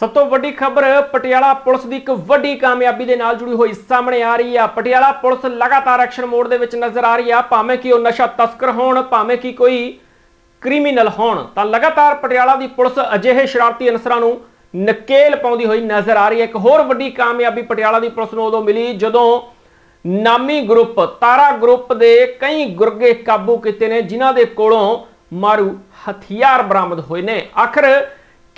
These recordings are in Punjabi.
ਸਭ ਤੋਂ ਵੱਡੀ ਖਬਰ, ਪਟਿਆਲਾ ਪੁਲਿਸ ਦੀ ਇੱਕ ਵੱਡੀ ਕਾਮਯਾਬੀ ਦੇ ਨਾਲ ਜੁੜੀ ਹੋਈ ਸਾਹਮਣੇ ਆ ਰਹੀ ਆ। ਪਟਿਆਲਾ ਪੁਲਿਸ ਲਗਾਤਾਰ ਐਕਸ਼ਨ ਮੋਡ ਦੇ ਵਿੱਚ ਨਜ਼ਰ ਆ ਰਹੀ ਆ। ਭਾਵੇਂ ਕਿ ਉਹ ਨਸ਼ਾ ਤਸਕਰ ਹੋਣ, ਭਾਵੇਂ ਕਿ ਕੋਈ ਕ੍ਰਿਮੀਨਲ ਹੋਣ, ਤਾਂ ਲਗਾਤਾਰ ਪਟਿਆਲਾ ਦੀ ਪੁਲਿਸ ਅਜਿਹੇ ਸ਼ਰਾਰਤੀ ਅਨਸਰਾਂ ਨੂੰ ਨਕੇਲ ਪਾਉਂਦੀ ਹੋਈ ਨਜ਼ਰ ਆ ਰਹੀ ਹੈ। ਇੱਕ ਹੋਰ ਵੱਡੀ ਕਾਮਯਾਬੀ ਪਟਿਆਲਾ ਦੀ ਪੁਲਿਸ ਨੂੰ ਉਦੋਂ ਮਿਲੀ ਜਦੋਂ ਨਾਮੀ ਗਰੁੱਪ, ਤਾਰਾ ਗਰੁੱਪ ਦੇ ਕਈ ਗੁਰਗੇ ਕਾਬੂ ਕੀਤੇ ਨੇ, ਜਿਨ੍ਹਾਂ ਦੇ ਕੋਲੋਂ ਮਾਰੂ ਹਥਿਆਰ ਬਰਾਮਦ ਹੋਏ ਨੇ। ਆਖਰ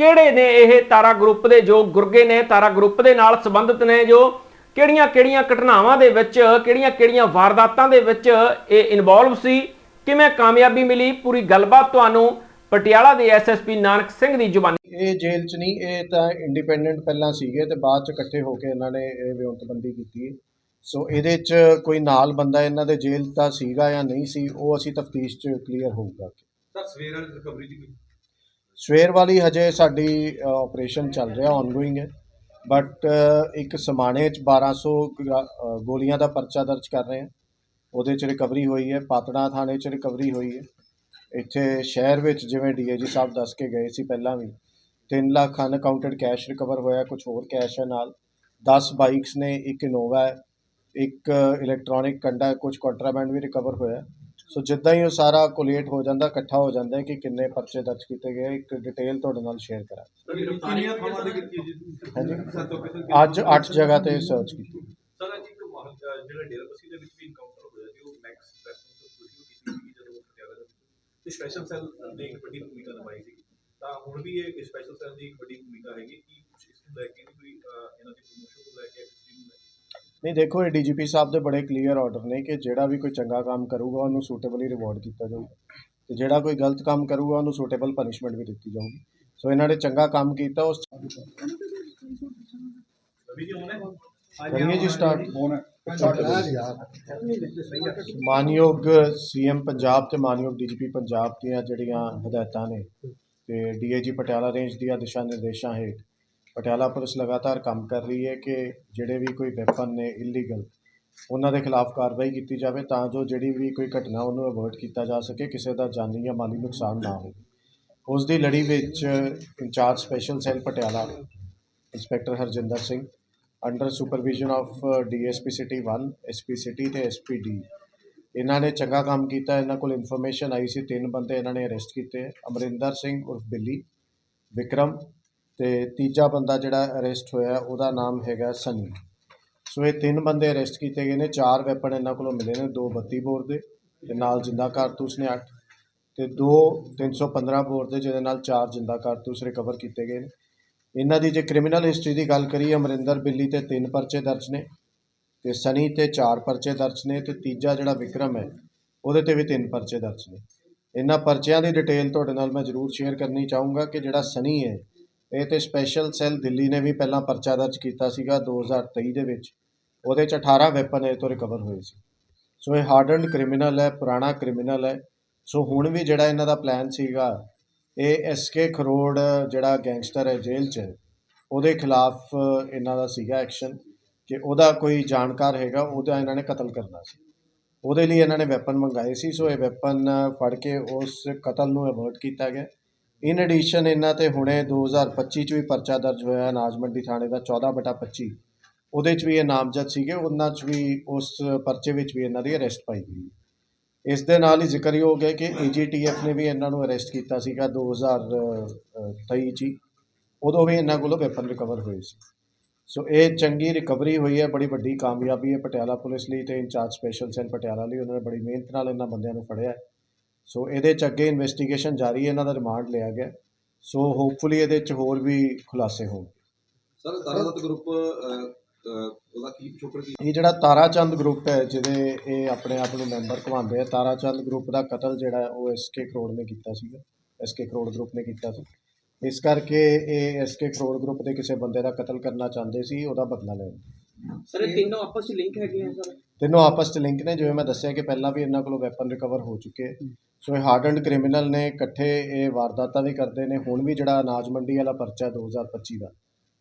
ਕਿਹੜੇ ਨੇ ਇਹ ਤਾਰਾ ਗਰੁੱਪ ਦੇ ਜੋ ਗੁਰਗੇ ਨੇ ਤਾਰਾ ਗਰੁੱਪ ਦੇ ਨਾਲ ਸੰਬੰਧਿਤ ਨੇ ਜੋ ਕਿਹੜੀਆਂ-ਕਿਹੜੀਆਂ ਘਟਨਾਵਾਂ ਦੇ ਵਿੱਚ ਕਿਹੜੀਆਂ-ਕਿਹੜੀਆਂ ਵਾਰਦਾਤਾਂ ਦੇ ਵਿੱਚ ਇਹ ਇਨਵੋਲਵ ਸੀ? ਕਿਵੇਂ ਕਾਮਯਾਬੀ ਮਿਲੀ? ਪੂਰੀ ਗੱਲਬਾਤ ਤੁਹਾਨੂੰ ਪਟਿਆਲਾ ਦੇ ਐਸਐਸਪੀ ਨਾਨਕ ਸਿੰਘ ਦੀ ਜ਼ੁਬਾਨੀ ਇਹ ਜੇਲ੍ਹ 'ਚ ਨਹੀਂ ਇਹ ਤਾਂ ਇੰਡੀਪੈਂਡੈਂਟ ਪਹਿਲਾਂ ਸੀਗੇ ਤੇ ਬਾਅਦ 'ਚ ਇਕੱਠੇ ਹੋ ਕੇ ਇਹਨਾਂ ਨੇ ਇਹ ਵਿਉਂਤਬੰਦੀ ਕੀਤੀ ਸੋ ਇਹਦੇ 'ਚ ਕੋਈ ਨਾਲ ਬੰਦਾ ਇਹਨਾਂ ਦੇ ਜੇਲ੍ਹ ਦਾ ਸੀਗਾ ਜਾਂ ਨਹੀਂ ਸੀ ਉਹ ਅਸੀਂ ਤਫਤੀਸ਼ 'ਚ ਕਲੀਅਰ ਹੋਊਗਾ। ਸਰ ਸਵੇਰ ਵਾਲੀ ਰਿਕਵਰੀ ਦੀ ਕੋਈ ਸਵੇਰ ਵਾਲੀ ਹਜੇ ਸਾਡੀ ਆਪਰੇਸ਼ਨ ਚੱਲ ਰਿਹਾ ਆਨਗੋਇੰਗ ਹੈ। ਬਟ ਇੱਕ ਸਮਾਣੇ 'ਚ 1200 ਗਰਾ- ਗੋਲੀਆਂ ਦਾ ਪਰਚਾ ਦਰਜ ਕਰ ਰਹੇ ਹਾਂ। ਉਹਦੇ 'ਚ ਰਿਕਵਰੀ ਹੋਈ ਹੈ ਪਾਤੜਾ ਥਾਣੇ 'ਚ ਰਿਕਵਰੀ ਹੋਈ ਹੈ। ਇੱਥੇ ਸ਼ਹਿਰ ਵਿੱਚ ਜਿਵੇਂ ਡੀਏਜੀ ਸਾਹਿਬ ਦੱਸ ਕੇ ਗਏ ਸੀ ਪਹਿਲਾਂ ਵੀ 3 ਲੱਖ ਅਨਕਾਊਂਟਡ ਕੈਸ਼ ਰਿਕਵਰ ਹੋਇਆ ਕੁਝ ਹੋਰ ਕੈਸ਼ ਹੈ ਨਾਲ। 10 ਬਾਈਕਸ ਨੇ ਇੱਕ ਇਨੋਵਾ ਹੈ ਇੱਕ ਇਲੈਕਟ੍ਰੋਨਿਕ ਕੰਡਾ ਹੈ, ਕੁਝ ਕੰਟਰਾਬੈਂਡ ਵੀ ਰਿਕਵਰ ਹੋਇਆ। ਸੋ ਜਿੱਦਾਂ ਹੀ ਉਹ ਸਾਰਾ ਕੋਲੇਟ ਹੋ ਜਾਂਦਾ ਇਕੱਠਾ ਹੋ ਜਾਂਦਾ ਹੈ ਕਿ ਕਿੰਨੇ ਪਰਚੇ ਦਰਜ ਕੀਤੇ ਗਏ ਇੱਕ ਡਿਟੇਲ ਤੁਹਾਡੇ ਨਾਲ ਸ਼ੇਅਰ ਸਰ। ਸਰ ਕਿਸੇ ਅੱਜ 8 ਜਗ੍ਹਾ ਤੇ ਸਰਚ ਕੀਤੀ। ਸਰ ਅੱਜ ਇੱਕ ਜਿਹੜਾ ਡੇਰਾ ਬਸੀ ਦੇ ਵਿੱਚ ਵੀ ਇਨਕਾਊਂਟਰ ਹੋਇਆ ਸੀ ਉਹ ਮੈਕਸ ਪ੍ਰੈਸ ਤੋਂ ਵੀਡੀਓ ਕੀਤੀ ਸੀ ਜਦੋਂ ਉਹ ਪਟਿਆਲਾ ਦੇ ਵਿੱਚ ਸਪੈਸ਼ਲ ਸੈੱਲ ਨੇ ਇੱਕ ਵੱਡੀ ਭੂਮਿਕਾ ਨਿਭਾਈ ਸੀ। ਤਾਂ ਹੁਣ ਵੀ ਇਹ ਸਪੈਸ਼ਲ ਸੈੱਲ ਦੀ ਇੱਕ ਵੱਡੀ ਭੂਮਿਕਾ ਹੈਗੀ ਕਿ ਕੁਝ ਇਸ ਨੂੰ ਲੈ ਕੇ ਵੀ ਕੋਈ ਇਹਨਾਂ ਦੀ ਪ੍ਰਮੋਸ਼ਨ ਨੂੰ ਲੈ ਕੇ ਇਸ ਚੀਜ਼ ਨੂੰ ਲੈ ਕੇ ਨਹੀਂ, ਦੇਖੋ ਇਹ ਡੀਜੀਪੀ ਸਾਹਿਬ ਦੇ ਬੜੇ ਕਲੀਅਰ ਆਰਡਰ ਨੇ ਕਿ ਜਿਹੜਾ ਵੀ ਕੋਈ ਚੰਗਾ ਕੰਮ ਕਰੂਗਾ, ਉਹਨੂੰ ਸੂਟੇਬਲੀ ਰਿਵਾਰਡ ਕੀਤਾ ਜਾਊਗਾ। ਤੇ ਜਿਹੜਾ ਕੋਈ ਗਲਤ ਕੰਮ ਕਰੂਗਾ, ਉਹਨੂੰ ਸੂਟੇਬਲ ਪਨਿਸ਼ਮੈਂਟ ਵੀ ਦਿੱਤੀ ਜਾਊਗੀ। ਸੋ ਇਹਨਾਂ ਨੇ ਚੰਗਾ ਕੰਮ ਕੀਤਾ, ਉਸ ਰਵੀ ਜੀ ਹੁਣ ਕਰੀਏ ਜੀ ਸਟਾਰਟ ਮਾਨਯੋਗ ਸੀਐਮ ਪੰਜਾਬ ਤੇ ਮਾਨਯੋਗ ਡੀਜੀਪੀ ਪੰਜਾਬ ਦੀਆਂ ਜਿਹੜੀਆਂ ਹਦਾਇਤਾਂ ਨੇ, ਤੇ ਡੀਏਜੀ ਪਟਿਆਲਾ ਰੇਂਜ ਦੀਆਂ ਦਿਸ਼ਾ ਨਿਰਦੇਸ਼ਾਂ ਹੇਠ ਪਟਿਆਲਾ ਪੁਲਿਸ ਲਗਾਤਾਰ ਕੰਮ ਕਰ ਰਹੀ ਹੈ ਕਿ ਜਿਹੜੇ ਵੀ ਕੋਈ ਵੈਪਨ ਨੇ ਇਲੀਗਲ ਉਹਨਾਂ ਦੇ ਖਿਲਾਫ ਕਾਰਵਾਈ ਕੀਤੀ ਜਾਵੇ ਤਾਂ ਜੋ ਜਿਹੜੀ ਵੀ ਕੋਈ ਘਟਨਾ ਉਹਨੂੰ ਅਵੋਇਡ ਕੀਤਾ ਜਾ ਸਕੇ, ਕਿਸੇ ਦਾ ਜਾਨੀ ਜਾਂ ਮਾਲੀ ਨੁਕਸਾਨ ਨਾ ਹੋਵੇ। ਉਸ ਦੀ ਲੜੀ ਵਿੱਚ incharge special cell Patiala, inspector Harjinder Singh under supervision of DSP city 1 SP city ਤੇ ਐਸਪੀਡੀ ਇਹਨਾਂ ਨੇ ਚੰਗਾ ਕੰਮ ਕੀਤਾ, ਇਹਨਾਂ ਕੋਲ ਇਨਫੋਰਮੇਸ਼ਨ ਆਈ ਸੀ, ਤਿੰਨ ਬੰਦੇ ਇਹਨਾਂ ਨੇ ਅਰੈਸਟ ਕੀਤੇ, ਅਮਰਿੰਦਰ ਸਿੰਘ ਉਰਫ ਬਿੱਲੀ, ਵਿਕਰਮ ਤੇ ਤੀਜਾ ਬੰਦਾ ਜਿਹੜਾ ਅਰੈਸਟ ਹੋਇਆ, ਉਹਦਾ ਨਾਮ ਹੈਗਾ ਸਨੀ ਸੋ ਇਹ ਤਿੰਨ ਬੰਦੇ ਅਰੈਸਟ ਕੀਤੇ ਗਏ ਨੇ, ਚਾਰ ਵੈਪਨ ਇਹਨਾਂ ਕੋਲੋਂ ਮਿਲੇ ਨੇ, ਦੋ 32 ਬੋਰ ਦੇ ਤੇ ਨਾਲ ਜਿੰਦਾ ਕਾਰਤੂਸ ਨੇ 8 ਤੇ ਦੋ 315 ਬੋਰ ਦੇ, ਜਿਹਦੇ ਨਾਲ ਚਾਰ ਜਿੰਦਾ ਕਾਰਤੂਸ ਰਿਕਵਰ ਕੀਤੇ ਗਏ ਨੇ। ਇਹਨਾਂ ਦੀ ਜੇ ਕ੍ਰਿਮੀਨਲ ਹਿਸਟਰੀ ਦੀ ਗੱਲ ਕਰੀਏ, ਅਮਰਿੰਦਰ ਬਿੱਲੀ ਤੇ ਤਿੰਨ ਪਰਚੇ ਦਰਜ ਨੇ ਤੇ ਸਨੀ ਤੇ ਚਾਰ ਪਰਚੇ ਦਰਜ ਨੇ ਤੇ ਤੀਜਾ ਜਿਹੜਾ ਵਿਕਰਮ ਹੈ, ਉਹਦੇ ਤੇ ਵੀ ਤਿੰਨ ਪਰਚੇ ਦਰਜ ਨੇ। ਇਹਨਾਂ ਪਰਚਿਆਂ ਦੀ ਡਿਟੇਲ ਤੁਹਾਡੇ ਨਾਲ ਮੈਂ ਜ਼ਰੂਰ ਸ਼ੇਅਰ ਕਰਨੀ ਚਾਹੂੰਗਾ ਕਿ ਜਿਹੜਾ ਸਨੀ ਹੈ ਇਹ ਤੇ ਸਪੈਸ਼ਲ ਸੈੱਲ ਦਿੱਲੀ ਨੇ ਵੀ ਪਹਿਲਾਂ ਪਰਚਾ ਦਰਜ ਕੀਤਾ ਸੀਗਾ 2023 ਦੇ ਵਿੱਚ। ਉਹਦੇ ਚ 18 ਵੈਪਨ ਇਹ ਤੋਂ ਰਿਕਵਰ ਹੋਏ ਸੀ। ਸੋ ਇਹ ਹਾਰਡਨਡ ਕ੍ਰਿਮੀਨਲ ਹੈ, ਪੁਰਾਣਾ ਕ੍ਰਿਮੀਨਲ ਹੈ। ਸੋ ਹੁਣ ਵੀ ਜਿਹੜਾ ਇਹਨਾਂ ਦਾ ਪਲਾਨ ਸੀਗਾ, ਇਹ ਐਸਕੇ ਖਰੋੜ ਜਿਹੜਾ ਗੈਂਗਸਟਰ ਹੈ ਜੇਲ੍ਹ 'ਚ, ਉਹਦੇ ਖਿਲਾਫ ਇਹਨਾਂ ਦਾ ਸੀਗਾ ਐਕਸ਼ਨ ਕਿ ਉਹਦਾ ਕੋਈ ਜਾਣਕਾਰ ਹੈਗਾ, ਉਹਦਾ ਇਹਨਾਂ ਨੇ ਕਤਲ ਕਰਨਾ ਸੀ। ਉਹਦੇ ਲਈ ਇਹਨਾਂ ਨੇ ਵੈਪਨ ਮੰਗਾਏ ਸੀ, ਸੋ ਇਹ ਵੈਪਨ ਫੜ ਕੇ ਉਸ ਕਤਲ ਨੂੰ ਅਵੋਇਡ ਕੀਤਾ ਗਿਆ। ਇਨ ਐਡੀਸ਼ਨ ਇਹਨਾਂ ਤੇ ਹੁਣੇ 2025 ਚ ਵੀ ਪਰਚਾ ਦਰਜ ਹੋਇਆ ਅਨਾਜ ਮੰਡੀ ਥਾਣੇ ਦਾ 14 ਬਟਾ 25 ਉਹਦੇ ਚ ਵੀ ਇਹ ਨਾਮਜ਼ਦ ਸੀਗੇ, ਉਹਨਾਂ ਚ ਵੀ ਉਸ ਪਰਚੇ ਵਿੱਚ ਵੀ ਇਹਨਾਂ ਦੀ ਅਰੈਸਟ ਪਾਈ ਗਈ ਇਸ ਦੇ ਨਾਲ ਹੀ ਜ਼ਿਕਰਯੋਗ ਹੈ ਕਿ ਏਜੀਟੀਐਫ ਨੇ ਵੀ ਇਹਨਾਂ ਨੂੰ ਅਰੈਸਟ ਕੀਤਾ ਸੀਗਾ 2023 ਚ ਹੀ। ਉਦੋਂ ਵੀ ਇਹਨਾਂ ਕੋਲੋਂ ਵੈਪਨ ਰਿਕਵਰ ਹੋਏ ਸੀ ਸੋ ਇਹ ਚੰਗੀ ਰਿਕਵਰੀ ਹੋਈ ਹੈ, ਬੜੀ ਵੱਡੀ ਕਾਮਯਾਬੀ ਹੈ ਪਟਿਆਲਾ ਪੁਲਿਸ ਲਈ ਤੇ ਇੰਚਾਰਜ ਸਪੈਸ਼ਲ ਸੈੱਲ ਪਟਿਆਲਾ ਲਈ ਉਹਨਾਂ ਨੇ ਬੜੀ ਮਿਹਨਤ ਨਾਲ ਇਹਨਾਂ ਬੰਦਿਆਂ ਨੂੰ ਫੜਿਆ ਹੈ। ਸੋ ਇਹਦੇ ਚ ਅੱਗੇ ਇਨਵੈਸਟੀਗੇਸ਼ਨ ਜਾਰੀ ਹੈ ਇਹਨਾਂ ਦਾ ਰਿਮਾਂਡ ਲਿਆ ਗਿਆ। ਸੋ ਹੋਪਫੁਲੀ ਇਹਦੇ ਚ ਹੋਰ ਵੀ ਖੁਲਾਸੇ ਹੋਣ ਸਰ ਤਾਰਾਦਤ ਗਰੁੱਪ ਉਹਦਾ ਕੀ ਪਿਛੋਕੜ ਕੀ ਇਹ ਜਿਹੜਾ ਤਾਰਾਚੰਦ ਗਰੁੱਪ ਹੈ ਜਿਹਦੇ ਇਹ ਆਪਣੇ ਆਪ ਨੂੰ ਮੈਂਬਰ ਕਹਾਉਂਦੇ ਆ ਤਾਰਾਚੰਦ ਗਰੁੱਪ ਦਾ ਕਤਲ ਜਿਹੜਾ ਉਹ ਐਸਕੇ ਕਰੋੜ ਨੇ ਕੀਤਾ ਸੀਗਾ। ਐਸਕੇ ਕਰੋੜ ਗਰੁੱਪ ਨੇ ਕੀਤਾ ਸੀ। ਇਸ ਕਰਕੇ ਇਹ ਐਸਕੇ ਕਰੋੜ ਗਰੁੱਪ ਦੇ ਕਿਸੇ ਬੰਦੇ ਦਾ ਕਤਲ ਕਰਨਾ ਚਾਹੁੰਦੇ ਸੀ ਉਹਦਾ ਬਦਲਾ ਲੈਣ। ਸਰ ਇਹ ਤਿੰਨੋਂ ਆਪਸ ਵਿੱਚ ਲਿੰਕ ਹੈਗੇ ਆ ਸਰ? ਤਿੰਨੋਂ ਆਪਸ 'ਚ ਲਿੰਕ ਨੇ ਜਿਵੇਂ ਮੈਂ ਦੱਸਿਆ ਕਿ ਪਹਿਲਾਂ ਵੀ ਇਹਨਾਂ ਕੋਲੋਂ ਵੈਪਨ ਰਿਕਵਰ ਹੋ ਚੁੱਕੇ। ਸੋ ਇਹ ਹਾਰਡਨਡ ਕ੍ਰਿਮੀਨਲ ਨੇ ਇਕੱਠੇ ਇਹ ਵਾਰਦਾਤਾਂ ਵੀ ਕਰਦੇ ਨੇ। ਹੁਣ ਵੀ ਜਿਹੜਾ ਅਨਾਜ ਮੰਡੀ ਵਾਲਾ ਪਰਚਾ 2025 ਦਾ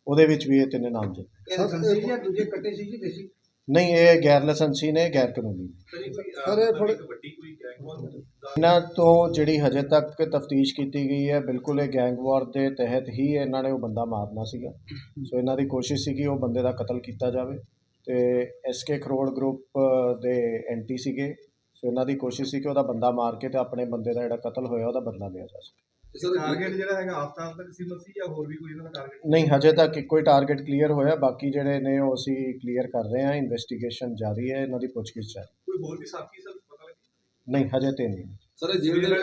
ਉਹਦੇ ਵਿੱਚ ਵੀ ਇਹ ਤਿੰਨੇ ਨਾਮਜ਼ਦ ਸੰਸਦੀ ਜਾਂ ਦੂਜੇ ਕੱਟੇ ਸੀ ਜੀ ਦੇਸੀ? ਨਹੀਂ ਇਹ ਗੈਰ ਲਾਇਸੈਂਸੀ ਨੇ ਗੈਰ ਕਾਨੂੰਨੀ। ਸਰ ਇਹ ਇੱਕ ਵੱਡੀ ਕੋਈ ਗੈਂਗ ਵਾਰ ਦਾ ਇਹਨਾਂ ਤੋਂ ਜਿਹੜੀ ਹਜੇ ਤੱਕ ਤਫਤੀਸ਼ ਕੀਤੀ ਗਈ ਹੈ ਬਿਲਕੁਲ ਇਹ ਗੈਂਗਵਾਰ ਦੇ ਤਹਿਤ ਹੀ ਇਹਨਾਂ ਨੇ ਉਹ ਬੰਦਾ ਮਾਰਨਾ ਸੀਗਾ। ਸੋ ਇਹਨਾਂ ਦੀ ਕੋਸ਼ਿਸ਼ ਸੀ ਕਿ ਉਹ ਬੰਦੇ ਦਾ ਕਤਲ ਕੀਤਾ ਜਾਵੇ ਤੇ ਐਸਕੇ ਕਰੋੜ ਗਰੁੱਪ ਦੇ ਐਂਟੀ ਸੀਗੇ। ਸੋ ਇਹਨਾਂ ਦੀ ਕੋਸ਼ਿਸ਼ ਸੀ ਕਿ ਉਹਦਾ ਬੰਦਾ ਮਾਰ ਕੇ ਤੇ ਆਪਣੇ ਬੰਦੇ ਦਾ ਜਿਹੜਾ ਕਤਲ ਹੋਇਆ ਉਹਦਾ ਬਦਲਾ ਲਿਆ ਜਾ ਸਕੇ। ਟਾਰਗੇਟ ਜਿਹੜਾ ਹੈਗਾ ਆਫਤਾਬ ਤੱਕ ਸੀਮਤ ਸੀ ਜਾਂ ਹੋਰ ਵੀ ਕੋਈ ਇਹਨਾਂ ਦਾ ਟਾਰਗੇਟ ਨਹੀਂ ਹਜੇ ਤੱਕ ਇੱਕੋ ਹੀ ਟਾਰਗੇਟ ਕਲੀਅਰ ਹੋਇਆ। ਬਾਕੀ ਜਿਹੜੇ ਨੇ ਉਹ ਅਸੀਂ ਕਲੀਅਰ ਕਰ ਰਹੇ ਹਾਂ। ਇਨਵੈਸਟੀਗੇਸ਼ਨ ਜਾਰੀ ਹੈ। ਇਹਨਾਂ ਦੀ ਪੁੱਛਗਿੱਛ ਜਾਰੀ ਕੋਈ ਹੋਰ ਵੀ ਸਾਥੀ ਸਰ ਪਤਾ ਲੱਗਿਆ ਨਹੀਂ ਹਜੇ ਤੇ ਨਹੀਂ। ਸਰ ਜੇਲ੍ਹ ਦੇ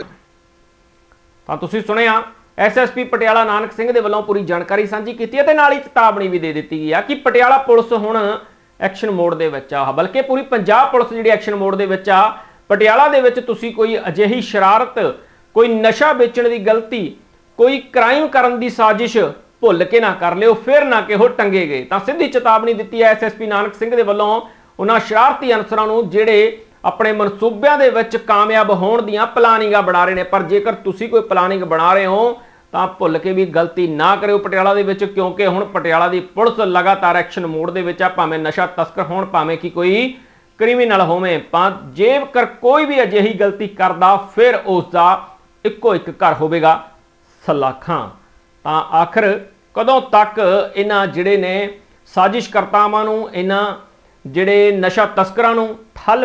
ਤਾਂ ਤੁਸੀਂ ਸੁਣਿਆ ਐਸਐਸਪੀ ਪਟਿਆਲਾ ਨਾਨਕ ਸਿੰਘ ਦੇ ਵੱਲੋਂ ਪੂਰੀ ਜਾਣਕਾਰੀ ਸਾਂਝੀ ਕੀਤੀ ਹੈ ਤੇ ਨਾਲ ਹੀ ਚੇਤਾਵਨੀ ਵੀ ਦੇ ਦਿੱਤੀ ਗਈ ਆ ਕਿ ਪਟਿਆਲਾ ਪੁਲਿਸ ਹੁਣ ਐਕਸ਼ਨ ਮੋਡ ਦੇ ਵਿੱਚ ਆ। ਬਲਕਿ ਪੂਰੀ ਪੰਜਾਬ ਪੁਲਿਸ ਜਿਹੜੀ ਐਕਸ਼ਨ ਮੋਡ ਦੇ ਵਿੱਚ ਆ ਪਟਿਆਲਾ ਦੇ ਵਿੱਚ ਤੁਸੀਂ ਕੋਈ ਅਜਿਹੀ ਸ਼ਰਾਰਤ ਕੋਈ ਨਸ਼ਾ ਵੇਚਣ ਦੀ ਗਲਤੀ, ਕੋਈ ਕ੍ਰਾਈਮ ਕਰਨ ਦੀ ਸਾਜ਼ਿਸ਼ ਭੁੱਲ ਕੇ ਨਾ ਕਰ ਲਿਓ, ਫਿਰ ਨਾ ਕਿ ਉਹ ਟੰਗੇ ਗਏ। ਤਾਂ ਸਿੱਧੀ ਚੇਤਾਵਨੀ ਦਿੱਤੀ ਹੈ ਐਸਐਸਪੀ ਨਾਨਕ ਸਿੰਘ ਦੇ ਵੱਲੋਂ ਉਹਨਾਂ ਸ਼ਰਾਰਤੀ ਅਨਸਰਾਂ ਨੂੰ ਜਿਹੜੇ ਆਪਣੇ ਮਨਸੂਬਿਆਂ ਦੇ ਵਿੱਚ ਕਾਮਯਾਬ ਹੋਣ ਦੀਆਂ ਪਲਾਨਿੰਗਾਂ ਬਣਾ ਰਹੇ ਨੇ। ਪਰ ਜੇਕਰ ਤੁਸੀਂ ਕੋਈ ਪਲਾਨਿੰਗ ਬਣਾ ਰਹੇ ਹੋ, ਤਾਂ ਭੁੱਲ ਕੇ ਵੀ ਗਲਤੀ ਨਾ ਕਰਿਓ ਪਟਿਆਲਾ ਦੇ ਵਿੱਚ, ਕਿਉਂਕਿ ਹੁਣ ਪਟਿਆਲਾ ਦੀ ਪੁਲਿਸ ਲਗਾਤਾਰ ਐਕਸ਼ਨ ਮੋਡ ਦੇ ਵਿੱਚ ਆ, ਭਾਵੇਂ ਨਸ਼ਾ ਤਸਕਰ ਹੋਣ, ਭਾਵੇਂ ਕਿ ਕੋਈ ਕ੍ਰਿਮੀਨਲ ਹੋਵੇ। ਪਰ ਜੇਕਰ ਕੋਈ ਵੀ ਅਜਿਹੀ ਗਲਤੀ ਕਰਦਾ, ਫਿਰ ਉਸ ਦਾ ਇੱਕੋ ਇੱਕ ਘਰ ਹੋਵੇਗਾ ਸਲਾਖਾਂ। ਤਾਂ ਆਖਰ ਕਦੋਂ ਤੱਕ ਇਹਨਾਂ ਜਿਹੜੇ ਨੇ ਸਾਜ਼ਿਸ਼ਕਰਤਾਵਾਂ ਨੂੰ, ਇਹਨਾਂ ਜਿਹੜੇ ਨਸ਼ਾ ਤਸਕਰਾਂ ਨੂੰ